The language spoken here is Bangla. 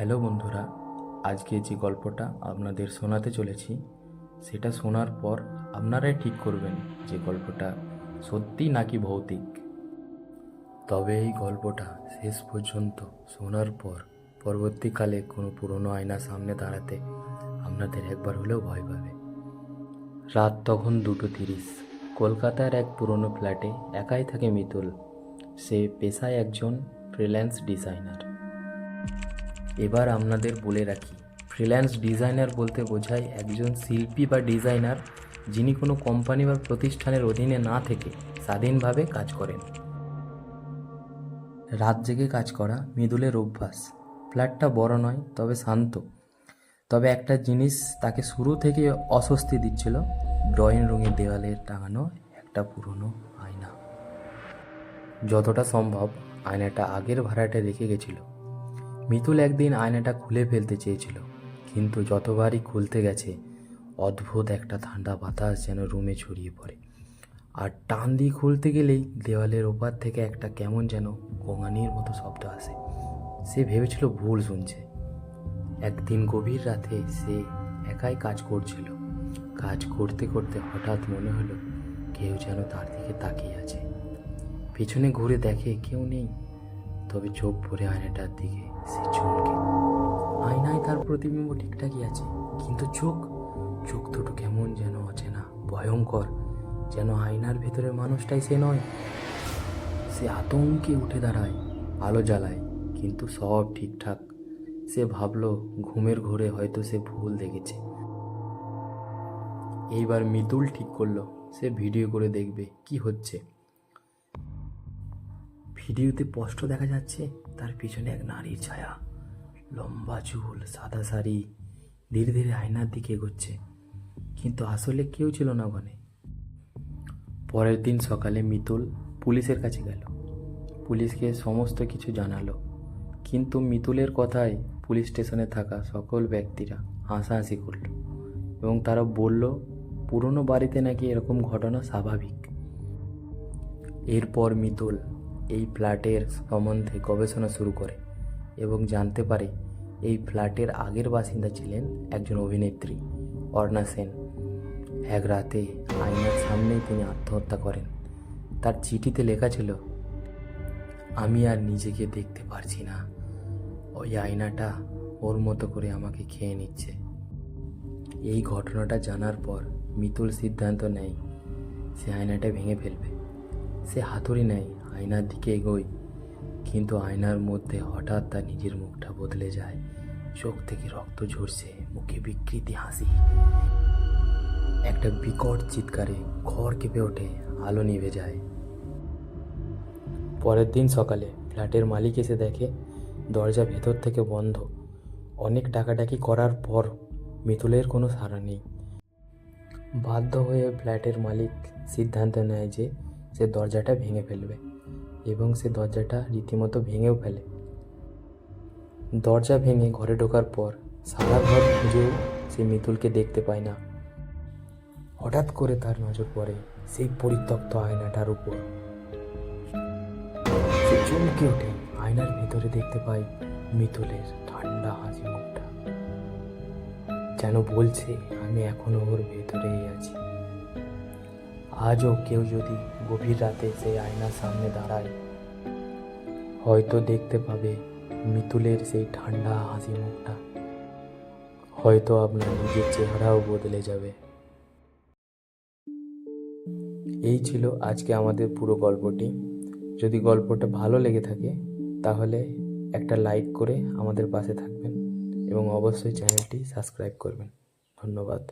হ্যালো বন্ধুরা, আজকে যে গল্পটা আপনাদের শোনাতে চলেছি, সেটা শোনার পর আপনারাই ঠিক করবেন যে গল্পটা সত্যি নাকি ভৌতিক। তবে এই গল্পটা শেষ পর্যন্ত শোনার পর পরবর্তীকালে কোনো পুরনো আয়নার সামনে দাঁড়াতে আপনাদের একবার হলেও ভয় পাবে। রাত তখন দুটো তিরিশ। কলকাতার এক পুরনো ফ্ল্যাটে একাই থাকে মিতুল। সে পেশায় একজন ফ্রিল্যান্স ডিজাইনার এবার আপনাদের বলে রাখি ফ্রিল্যান্স ডিজাইনার বলতে বোঝায় একজন শিল্পী বা ডিজাইনার যিনি কোনো কোম্পানি বা প্রতিষ্ঠানের অধীনে না থেকে স্বাধীনভাবে কাজ করেন। রাত জেগে কাজ করা, মৃদুলের অভ্যাস। ফ্ল্যাটটা বড় নয়, তবে শান্ত। তবে একটা জিনিস তাকে শুরু থেকে অস্বস্তি দিচ্ছিল ড্রয়িং রুমের দেওয়ালে টাঙানো একটা পুরনো আয়না। যতটা সম্ভব আয়নাটা আগের ভাড়াটে রেখে গেছিল। মিতুল একদিন আয়নাটা খুলে ফেলতে চেয়েছিল, কিন্তু যতবারই খুলতে গেছে, অদ্ভুত একটা ঠান্ডা বাতাস যেন রুমে ছড়িয়ে পড়ে। আর টান দিয়ে খুলতে গেলেই দেওয়ালের ওপার থেকে একটা কেমন যেন গোঙানির মতো শব্দ আসে। সে ভেবেছিল ভুল শুনছে। একদিন গভীর রাতে সে একাই কাজ করছিল। কাজ করতে করতে হঠাৎ মনে হলো কেউ যেন তার দিকে তাকিয়ে আছে। পিছনে ঘুরে দেখে কেউ নেই, তবে চোখ পড়ে আয়নাটার দিকে প্রতিবিম্ব ঠিকঠাকই আছে। কিন্তু চোখ চোখ দুটো কেমন যেন অচেনা, ভয়ঙ্কর। যেন আয়নার ভেতরের মানুষটাই সে নয়, সে আতঙ্কে উঠে দাঁড়ায়, আলো জ্বালায়, কিন্তু সব ঠিকঠাক। সে ভাবলো, ঘুমের ঘোরে হয়তো সে ভুল দেখেছে। এইবার মিতুল ঠিক করল, সে ভিডিও করে দেখবে কি হচ্ছে। ভিডিওতে স্পষ্ট দেখা যাচ্ছে, তার পিছনে এক নারীর ছায়া। লম্বা চুল, সাদা শাড়ি, ধীরে ধীরে আয়নার দিকে এগোচ্ছে। কিন্তু আসলে কেউ ছিল না ওখানে। পরের দিন সকালে মিতুল পুলিশের কাছে গেল। পুলিশকে সমস্ত কিছু জানালো। কিন্তু মিতুলের কথায় পুলিশ স্টেশনে থাকা সকল ব্যক্তিরা হাসাহাসি করল এবং তারা বলল, পুরনো বাড়িতে নাকি এরকম ঘটনা স্বাভাবিক? এরপর মিতুল এই ফ্ল্যাটের সম্বন্ধে গবেষণা শুরু করে এবং জানতে পারে এই ফ্ল্যাটের আগের বাসিন্দা ছিলেন একজন অভিনেত্রী, অর্ণা সেন। এক রাতে আয়নার সামনেই তিনি আত্মহত্যা করেন। তার চিঠিতে লেখা ছিল, আমি আর নিজেকে দেখতে পারছি না। ওই আয়নাটা ওর মতো করে আমাকে খেয়ে নিচ্ছে। এই ঘটনাটা জানার পর মিতুল সিদ্ধান্ত নেয়, সে আয়নাটা ভেঙে ফেলবে। সে হাতুড়ি নেয় আয়নার দিকে এগোয় কিন্তু আয়নার মধ্যে হঠাৎ তার নিজের মুখটা বদলে যায়। চোখ থেকে রক্ত ঝরছে, মুখে বিকৃতি হাসি। একটা বিকট চিৎকারে ঘর কেঁপে ওঠে, আলো নিভে যায়। পরের দিন সকালে ফ্ল্যাটের মালিক এসে দেখে, দরজা ভেতর থেকে বন্ধ। অনেক ডাকাডাকি করার পর মিতুলের কোনো সাড়া নেই। বাধ্য হয়ে ফ্ল্যাটের মালিক সিদ্ধান্ত নেয় যে, সে দরজাটা ভেঙে ফেলবে। এবং সে দরজাটা রীতিমতো ভেঙেও ফেলে। দরজা ভেঙে ঘরে ঢোকার পর সারা ঘর খুঁজেও সে মিতুলকে দেখতে পায় না। হঠাৎ করে তার নজর পড়ে সেই পরিত্যক্ত আয়নাটার উপর। সে চমকে ওঠে। আয়নার ভেতরে দেখতে পাই মিতুলের ঠান্ডা হাসি মুখটা। যেন বলছে, আমি এখনও ওর ভেতরেই আছি। আজও কেউ যদি গভীর রাতে সেই আয়নার সামনে দাঁড়ায়, হয়তো দেখতে পাবে মিতুলের সেই ঠান্ডা হাসি মুখটা। হয়তো আপনার নিজের চেহারাও বদলে যাবে। এই ছিল আজকে আমাদের পুরো গল্পটি। যদি গল্পটা ভালো লেগে থাকে, তাহলে একটা লাইক করে আমাদের পাশে থাকবেন এবং অবশ্যই চ্যানেলটি সাবস্ক্রাইব করবেন। ধন্যবাদ।